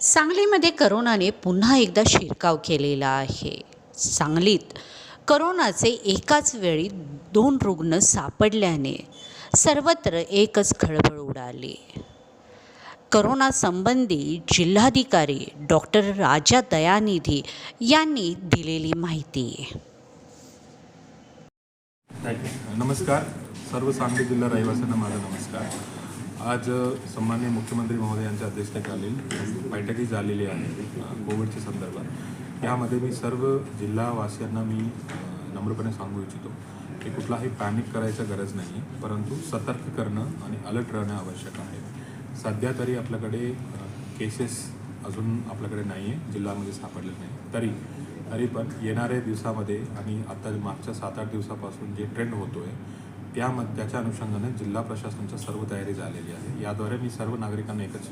सांगलीमध्ये करोनाने पुन्हा एकदा शिरकाव केलेला आहे. सांगलीत करोनाचे एकाच वेळी दोन रुग्ण सापडल्याने सर्वत्र एकच खळबळ उडाली. करोनासंबंधी जिल्हाधिकारी डॉक्टर राजा दयानिधी यांनी दिलेली माहिती. नमस्कार. सर्व सांगली जिल्हा रहिवाशांना माझा नमस्कार. आज अ, सन्माननीय मुख्यमंत्री महोदयांच्या अध्यक्षतेखाली बैठकी झालेली आहे कोविडच्या संदर्भात. यामध्ये मी सर्व जिल्हावासियांना मी नम्रपणे सांगू इच्छितो की कुठलाही पॅनिक करायचं गरज नाही परंतु सतर्क करणं आणि अलर्ट राहणं आवश्यक आहे. सध्या तरी आपल्याकडे केसेस अजून आपल्याकडे नाही आहे जिल्ह्यामध्ये सापडले नाही तरी तरी पण येणाऱ्या दिवसामध्ये आणि आता मागच्या सात आठ दिवसापासून जे ट्रेंड होतो आहे त्यामध्ये त्याच्या अनुषंगाने जिल्हा प्रशासनाच्या सर्व तयारी झालेली आहे. याद्वारे मी सर्व नागरिकांना एकच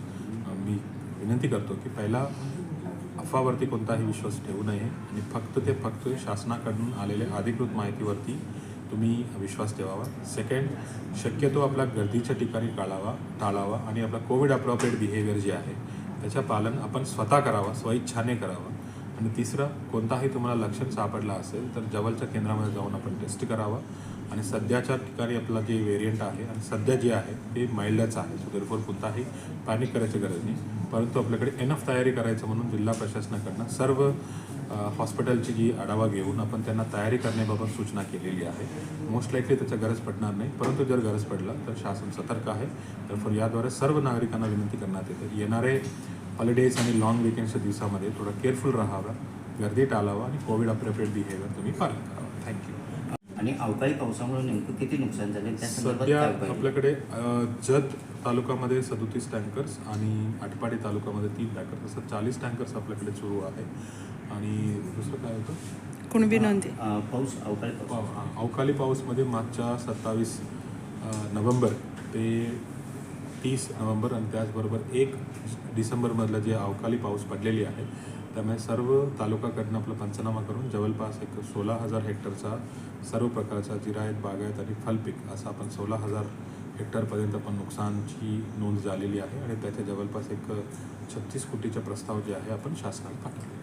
मी विनंती करतो की पहिला अफवावरती कोणताही विश्वास ठेवू नये आणि फक्त ते फक्त शासनाकडून आलेल्या अधिकृत माहितीवरती तुम्ही विश्वास ठेवावा. सेकंड शक्यतो आपला गर्दीच्या ठिकाणी टाळावा टाळावा आणि आपला कोविड अप्रोप्रिएट बिहेवियर जे आहे त्याचं पालन आपण स्वतः करावा स्वइच्छाने करावं. आणि तिसरं कोणताही तुम्हाला लक्षण सापडला असेल तर जवळच्या केंद्रामध्ये जाऊन आपण टेस्ट करावा. आणि सध्याच्या ठिकाणी आपला जे व्हेरियंट आहे आणि सध्या जे आहे ते माइल्डच आहे. सो देरफोर कोणताही पॅनिक करायची गरज नाही. परंतु आपल्याकडे एनफ तयारी करायचं म्हणून जिल्हा प्रशासनाकडनं सर्व हॉस्पिटलची जी आढावा घेऊन आपण त्यांना तयारी करण्याबाबत सूचना केलेली आहे. मोस्ट लाईकली त्याचा गरज पडणार नाही. परंतु जर गरज पडला तर शासन सतर्क आहे. तर याद्वारे सर्व नागरिकांना विनंती करण्यात येते. येणारे हॉलिडेज आणि लॉंग विकेंडच्या दिवसामध्ये थोडं केअरफुल राहावं. गर्दी टाळावं आणि कोविड अप्रोप्रिएट बिहेवियर तुम्ही पालन करावं. थँक्यू आणि अवकाळी पावसामुळे नेमकं किती नुकसान झाले त्या संदर्भात सध्या? आपल्याकडे अ, जत तालुक्यामध्ये सदोतीस टँकर्स आणि आटपाडी तालुक्यामध्ये तीन टँकर्स. असं चाळीस टँकर्स आपल्याकडे सुरू आहे. आणि दुसरं काय होतं? कुणबी नोंदी. अं, पाऊस अवकाळी पाऊस. पाव- हा, अवकाळी पाऊसमध्ये मागच्या सत्तावीस नोव्हेंबर ते तीस नोव्हेंबर आणि त्याचबरोबर एक डिसेंबरमधलं जे अवकाळी पाऊस पडलेली आहे त्यामुळे सर्व तालुकाकडनं आपला पंचनामा करून जवळपास एक सोळा हजार हेक्टरचा सर्व प्रकारचा जिरायत बागायत आणि फलपीक असा आपण सोळा हजार हेक्टरपर्यंत पण नुकसानची नोंद झालेली आहे आणि त्याच्या जवळपास एक छत्तीस कोटीचा प्रस्ताव जे आहे आपण शासनाला पाठवले.